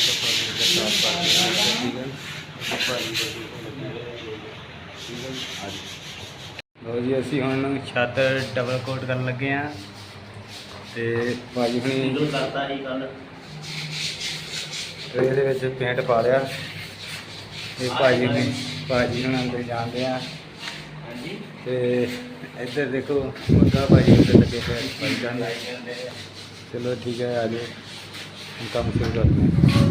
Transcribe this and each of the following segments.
ਸਫਾ ਦੇ ਸਾਫ਼ ਕਰਕੇ ਠੀਕ ਹੈ ਭਾਜੀ ਦੇ ਠੀਕ ਹੈ ਅੱਜ ਲੋ ਜੀ ਅਸੀਂ ਹੁਣ ਛੱਤ ਡਬਲ ਕੋਟ ਕਰਨ ਲੱਗੇ ਆ ਤੇ ਭਾਜੀ ਹੁਣੀ ਕਰਤਾ ਹੀ ਕੱਲ ਟਰੇ ਦੇ ਵਿੱਚ ਪੇਂਟ ਪਾ ਲਿਆ ਤੇ ਭਾਜੀ ਨੇ ਭਾਜੀ ਹੁਣ ਅੰਦਰ ਜਾਂਦੇ ਆ। ਹਾਂਜੀ। ਤੇ ਇੱਧਰ ਦੇਖੋ ਮੁਰਗਾ ਭਾਜੀ ਉੱਤੇ ਲੱਗੇ ਭਾਈ ਜਾਨ ਚਲੋ ਠੀਕ ਹੈ ਆ ਜਾਓ। ਹੁਣ ਕੰਮ ਸ਼ੁਰੂ ਕਰਦੇ ਹਾਂ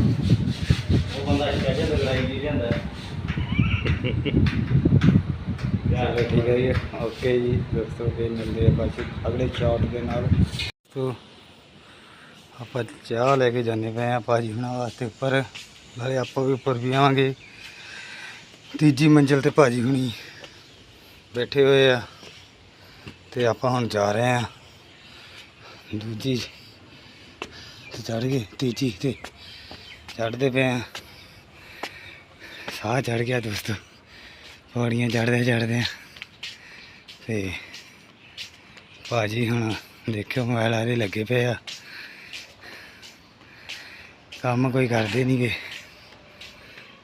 ਉਹ ਬੰਦਾ ਸਪੈਸ਼ਲ ਲਗਾਈ ਜੀ ਜਾਂਦਾ ਚਲੋ ਠੀਕ ਹੈ ਜੀ ਓਕੇ ਜੀ ਦੋਸਤੋ ਫਿਰ ਮਿਲਦੇ ਆ ਬਾਅਦ 'ਚ ਅਗਲੇ ਸ਼ਾਟ ਦੇ ਨਾਲ। ਤੋ ਆਪਾਂ ਚਾਹ ਲੈ ਕੇ ਜਾਂਦੇ ਪਏ ਆ ਭਾਜੀ ਹੁਣਾਂ ਵਾਸਤੇ ਉੱਪਰ। ਨਾਲੇ ਆਪਾਂ ਵੀ ਉੱਪਰ ਵੀ ਆਵਾਂਗੇ। ਤੀਜੀ ਮੰਜ਼ਿਲ ਤੇ ਭਾਜੀ ਹੁਣੀ ਬੈਠੇ ਹੋਏ ਆ। ਤੇ ਆਪਾਂ ਹੁਣ ਜਾ ਰਹੇ ਆ ਦੂਜੀ ਤੇ ਚੜ ਗਏ ਤੀਜੀ ਤੇ ਚੜਦੇ ਪਏ ਆ। ਸਾਹ ਚੜ ਗਿਆ ਦੋਸਤੋ। ਪੌੜੀਆਂ ਚੜਦੇ ਚੜਦੇ ਆ ਤੇ ਭਾਜੀ ਹੁਣ ਦੇਖਿਓ ਮੋਬਾਈਲ ਆਰੇ ਲੱਗੇ ਪਏ ਆ। ਕੰਮ ਕੋਈ ਕਰਦੇ ਨਹੀਂਗੇ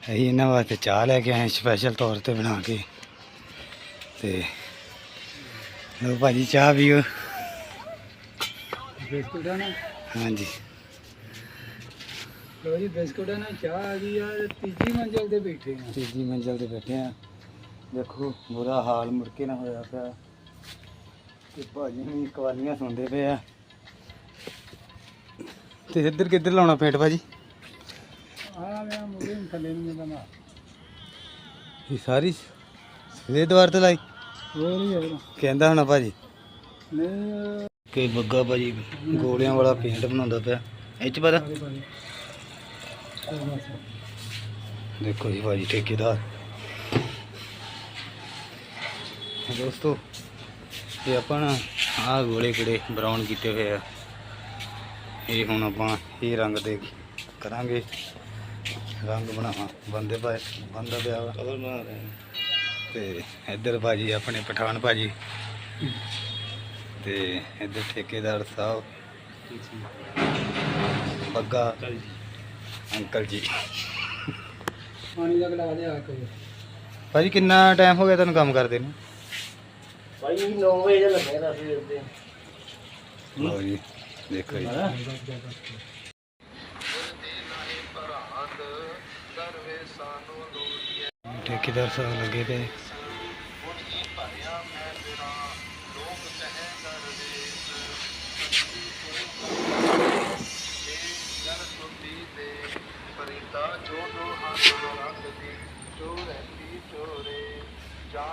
ਅਸੀਂ ਇਹਨਾਂ ਵਾਸਤੇ ਚਾਹ ਲੈ ਕੇ ਆਏ ਸਪੈਸ਼ਲ ਤੌਰ ਤੇ ਬਣਾ ਕੇ। ਤੇ ਲੋ ਭਾਜੀ ਚਾਹ ਪੀਓ। ਹਾਂਜੀ। ਲੋ ਜੀ ਬਿਸਕੁਟ ਆ ਨਾ ਚਾਹ ਆ ਗਈ ਯਾਰ ਤੀਜੀ ਮੰਜ਼ਲ ਤੇ ਬੈਠੇ ਆ। ਤੀਜੀ ਮੰਜ਼ਲ ਤੇ ਬੈਠੇ ਆ। ਦੇਖੋ ਬੁਰਾ ਹਾਲ ਮੁੜ ਕੇ ਨਾ ਹੋਇਆ ਪਿਆ। ਤੇ ਭਾਜੀ ਨੂੰ ਕਵਾਲੀਆਂ ਸੁਣਦੇ ਪਏ ਆ। ਤੇ ਇੱਧਰ ਕਿੱਧਰ ਲਾਉਣਾ ਪੇਂਟ ਭਾਜੀ? ਆ ਮੈਂ ਮੁੰਡੇ ਨੂੰ ਥੱਲੇ ਨੂੰ ਮਿਲਦਾ ਨਾ ਇਹ ਸਾਰੀ ਸਵੇਰ ਦੁਆਰ ਤੇ ਲਾਈ? ਹੋਰ ਹੀ ਯਾਰ ਕਹਿੰਦਾ ਹੋਣਾ ਭਾਜੀ। ਨਹੀਂ ਕਿ ਬੱਗਾ ਭਾਜੀ ਗੋਲਿਆਂ ਵਾਲਾ ਪੇਂਟ ਬਣਾਉਂਦਾ ਪਿਆ। ਇਹ ਚ ਪਤਾ ਦੇਖੋ ਜੀ ਭਾਜੀ ਠੇਕੇਦਾਰ। ਦੋਸਤੋ ਇਹ ਆਪਾਂ ਨਾ ਆਹ ਗੋਲੇ ਕਿਹੜੇ ਬਰਾਊਨ ਕੀਤੇ ਹੋਏ ਆ। ਇਹ ਹੁਣ ਆਪਾਂ ਇਹ ਰੰਗ ਦੇ ਕਰਾਂਗੇ। ਰੰਗ ਬਣਾਵਾਂ। ਬੰਦੇ ਪਾ ਬੰਦਾ ਪਿਆ ਵਾ। ਕਲਰ ਬਣਾ ਰਹੇ ਤੇ ਇੱਧਰ ਭਾਜੀ ਆਪਣੇ ਪਠਾਨ ਭਾਜੀ। ਤੇ ਇੱਧਰ ਠੇਕੇਦਾਰ ਸਾਹਿਬ। ਬੱਗਾ ਅੰਕਲ ਜੀ। ਪਾਣੀ ਦਾ ਗਲਾਸ ਲਿਆ ਕੇ। ਭਾਜੀ ਕਿੰਨਾ ਟਾਈਮ ਹੋ ਗਿਆ ਤੁਹਾਨੂੰ ਕੰਮ ਕਰਦੇ ਨੂੰ? ਭਾਈ 9 ਵਜੇ ਦਾ ਲੱਗਿਆ ਤਾਂ ਸਵੇਰ ਦੇ। ਲਓ ਜੀ ਦੇਖੋ ਜੀ। ਠੇਕੇਦਾਰ ਸਾਹਿਬ ਲੱਗੇ ਪਏ